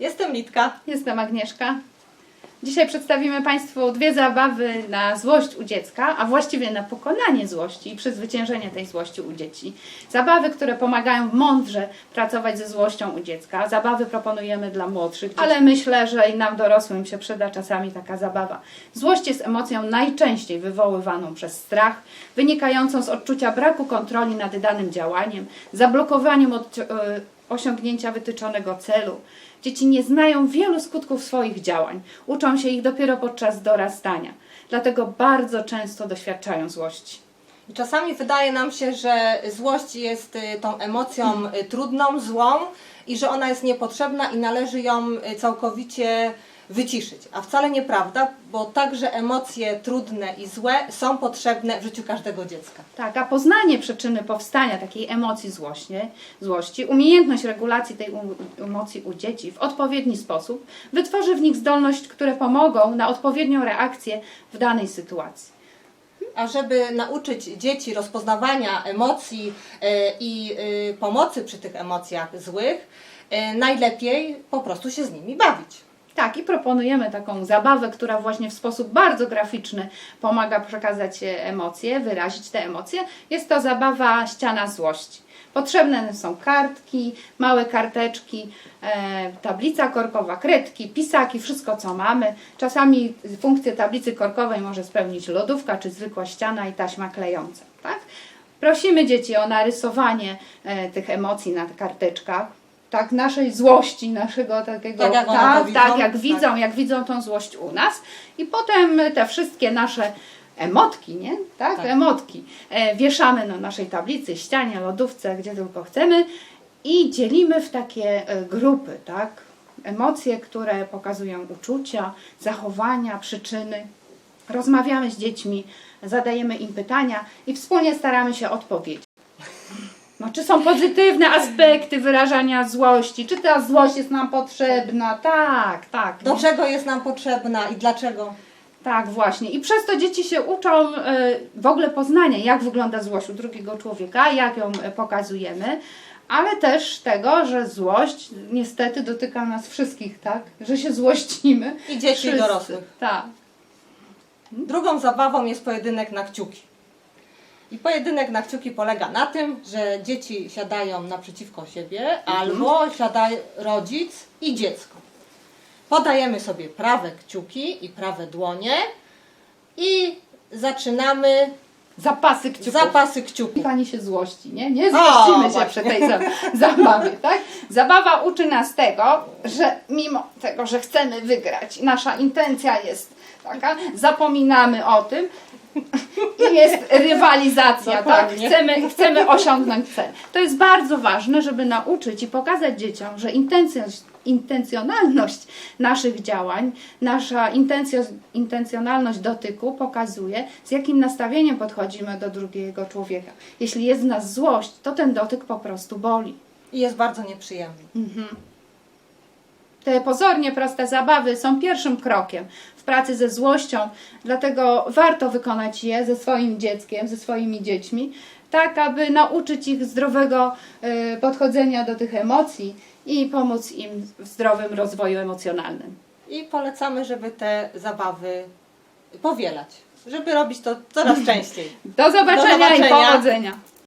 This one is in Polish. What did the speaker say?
Jestem Litka. Jestem Agnieszka. Dzisiaj przedstawimy Państwu dwie zabawy na złość u dziecka, a właściwie na pokonanie złości i przezwyciężenie tej złości u dzieci. Zabawy, które pomagają mądrze pracować ze złością u dziecka. Zabawy proponujemy dla młodszych, ale myślę, że i nam dorosłym się przyda czasami taka zabawa. Złość jest emocją najczęściej wywoływaną przez strach, wynikającą z odczucia braku kontroli nad danym działaniem, zablokowaniem od, e, osiągnięcia wytyczonego celu. Dzieci nie znają wielu skutków swoich działań, uczą się ich dopiero podczas dorastania, dlatego bardzo często doświadczają złości. Czasami wydaje nam się, że złość jest y, tą emocją y, trudną, złą i że ona jest niepotrzebna i należy ją y, całkowicie wyciszyć. A wcale nieprawda, bo także emocje trudne i złe są potrzebne w życiu każdego dziecka. Tak, a poznanie przyczyny powstania takiej emocji złośnie, złości, umiejętność regulacji tej emocji u dzieci w odpowiedni sposób wytworzy w nich zdolność, które pomogą na odpowiednią reakcję w danej sytuacji. A żeby nauczyć dzieci rozpoznawania emocji y, i y, pomocy przy tych emocjach złych, y, najlepiej po prostu się z nimi bawić. Tak, i proponujemy taką zabawę, która właśnie w sposób bardzo graficzny pomaga przekazać e, emocje, wyrazić te emocje. Jest to zabawa ściana złości. Potrzebne są kartki, małe karteczki, e, tablica korkowa, kredki, pisaki, wszystko co mamy. Czasami funkcję tablicy korkowej może spełnić lodówka czy zwykła ściana i taśma klejąca. Tak? Prosimy dzieci o narysowanie e, tych emocji na karteczkach. Tak, naszej złości, naszego takiego. Tak, jak tak, to widzą. tak, jak Tak. widzą, jak widzą tą złość u nas. I potem te wszystkie nasze emotki, nie? Tak, Tak. emotki e, wieszamy na naszej tablicy, ścianie, lodówce, gdzie tylko chcemy i dzielimy w takie e, grupy, tak? Emocje, które pokazują uczucia, zachowania, przyczyny. Rozmawiamy z dziećmi, zadajemy im pytania i wspólnie staramy się odpowiedzieć. No, czy są pozytywne aspekty wyrażania złości? Czy ta złość jest nam potrzebna? Tak, tak. Do czego jest nam potrzebna i dlaczego? Tak, właśnie. I przez to dzieci się uczą e, w ogóle poznania, jak wygląda złość u drugiego człowieka, jak ją e, pokazujemy, ale też tego, że złość niestety dotyka nas wszystkich, tak? Że się złościmy. I dzieci, i dorosłych. Tak. Drugą zabawą jest pojedynek na kciuki. I pojedynek na kciuki polega na tym, że dzieci siadają naprzeciwko siebie, albo siada rodzic i dziecko. Podajemy sobie prawe kciuki i prawe dłonie i zaczynamy Zapasy kciuków. zapasy kciuków. Pani się złości, nie? Nie złościmy się właśnie. przy tej za- zabawie, tak? Zabawa uczy nas tego, że mimo tego, że chcemy wygrać, nasza intencja jest taka, zapominamy o tym i jest rywalizacja, tak? Dokładnie. Chcemy, chcemy osiągnąć cel. To jest bardzo ważne, żeby nauczyć i pokazać dzieciom, że intencja, intencjonalność naszych działań, nasza intencja, intencjonalność dotyku pokazuje, z jakim nastawieniem podchodzimy do drugiego człowieka. Jeśli jest w nas złość, to ten dotyk po prostu boli. I jest bardzo nieprzyjemny. Te pozornie proste zabawy są pierwszym krokiem w pracy ze złością, dlatego warto wykonać je ze swoim dzieckiem, ze swoimi dziećmi, tak aby nauczyć ich zdrowego y, podchodzenia do tych emocji i pomóc im w zdrowym rozwoju emocjonalnym. I polecamy, żeby te zabawy powielać. Żeby robić to coraz częściej. Do zobaczenia, Do zobaczenia. i powodzenia!